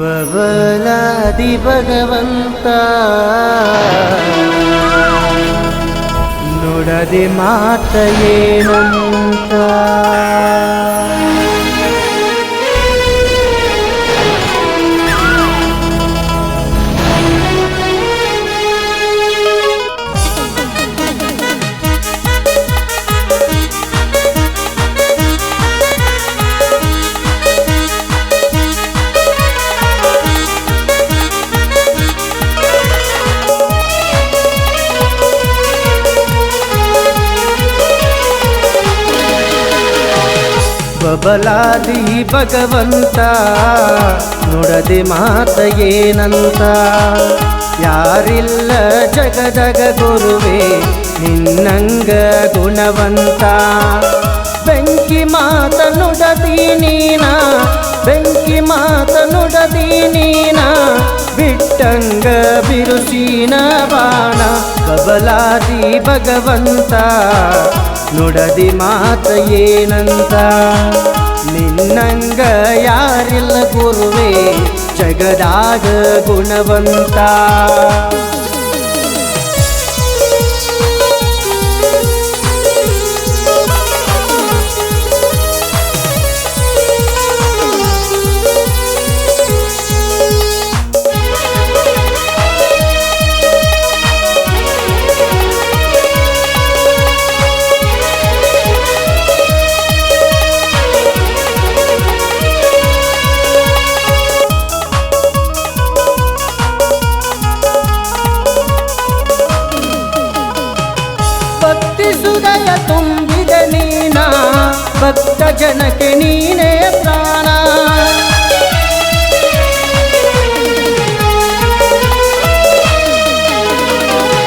ಬಬಲಾದಿ ಭಗವಂತ. ನುಡದೆ ಮಾತ ಏನಂತ? ಬಬಲಾದಿ ಭಗವಂತ, ನುಡದೆ ಮಾತ ಏನಂತ ಯಾರಿಲ್ಲ ಜಗದಗ ಗುರುವೇ, ನಿನ್ನಂಗ ಗುಣವಂತ. ಬೆಂಕಿ ಮಾತ ನುಡದಿ ನೀನಾ, ಬೆಂಕಿ ಮಾತ ನುಡದಿ ನೀನಾ. ಬಿಟ್ಟಂಗ ಬಿರುಸಿನ ಬಾಣ, ಬಬಲಾದಿ ಭಗವಂತ. ನುಡದಿ ಮಾತ ಏನಂತ? ನಿನ್ನಂಗ ಯಾರಿಲ್ಲ ಗುರುವೇ ಜಗದಾಗ ಗುಣವಂತ. ತುಂಬಿದ ನೀನ ಭಕ್ತ ಜನಕ್ಕೆ ನೀನೇ ಪ್ರಾಣ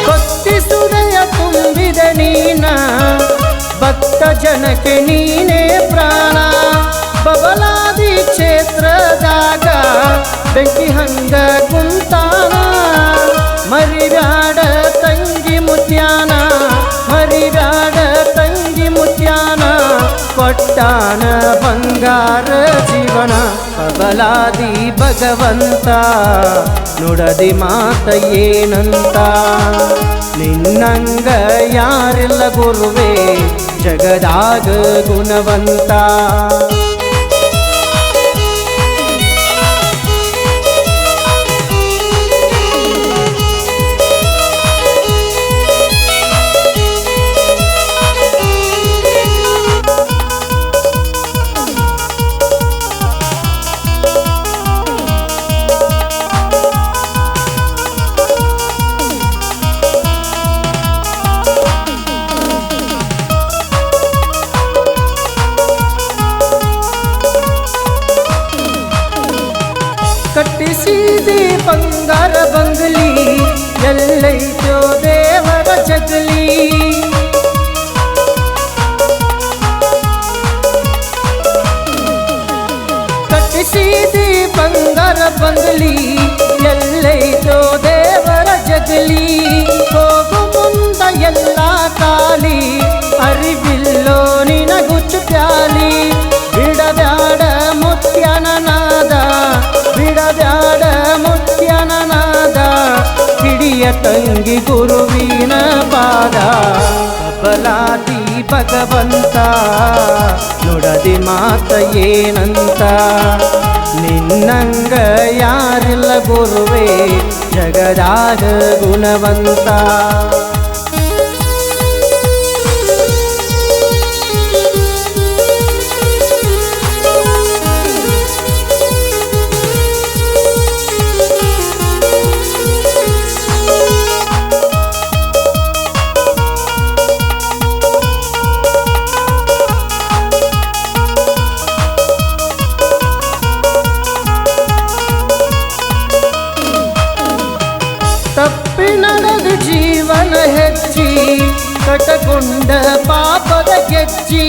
ಭಕ್ತಿ ಸುದಯ ತುಂಬಿದ ನೀನ ಭಕ್ತ ಜನಕ್ಕೆ ನೀನೇ ಪ್ರಾಣ ಬಬಲಾದಿ ಕ್ಷೇತ್ರದಾಗ ಬೆಂಕಿ ಹಂಗ ಕುಂತಾನ ಮರಿಬ್ಯಾಡ ಕೊಟ್ಟಾನ ಬಂಗಾರ ಜೀವನ ಬಬಲಾದಿ ಭಗವಂತ ನುಡದಿ ಮಾತ ಏನಂತ? ನಿನ್ನಂಗ ಯಾರಿಲ್ಲ ಗುರುವೆ ಜಗದಾಗ ಗುಣವಂತ. ಕಟ್ಟಿಸಿದಿ ಬಂಗಾರ ಬಂಗಲಿ ಎಲ್ಲೈತೋ ದೇವರ ಜಗಲಿ. ಕಟ್ಟಿಸಿದಿ ಬಂಗಾರ ಬಂಗಲಿ ಎಲ್ಲೈತೋ ದೇವರ ಜಗಲಿ. ಹೋಗು ಮುಂದ ಎಲ್ಲ ಕಾಲಿ ಅರಿವಿಲ್ಲೋ ನಿನಗುಚ್ಚು ಪ್ಯಾಲಿ. ಬಿಡಬ್ಯಾಡ ತಂಗಿ ಗುರುವಿನ ಪಾದ ಬಲಾದಿ ಭಗವಂತ ನುಡದಿ ಮಾತ ಏನಂತ? ನಿನ್ನಂಗ ಯಾರಿಲ್ಲ ಗುರುವೇ ಜಗದಾಗ ಗುಣವಂತ. ಕಟಕೊಂಡ ಪಾಪದ ಕೆಚ್ಚಿ.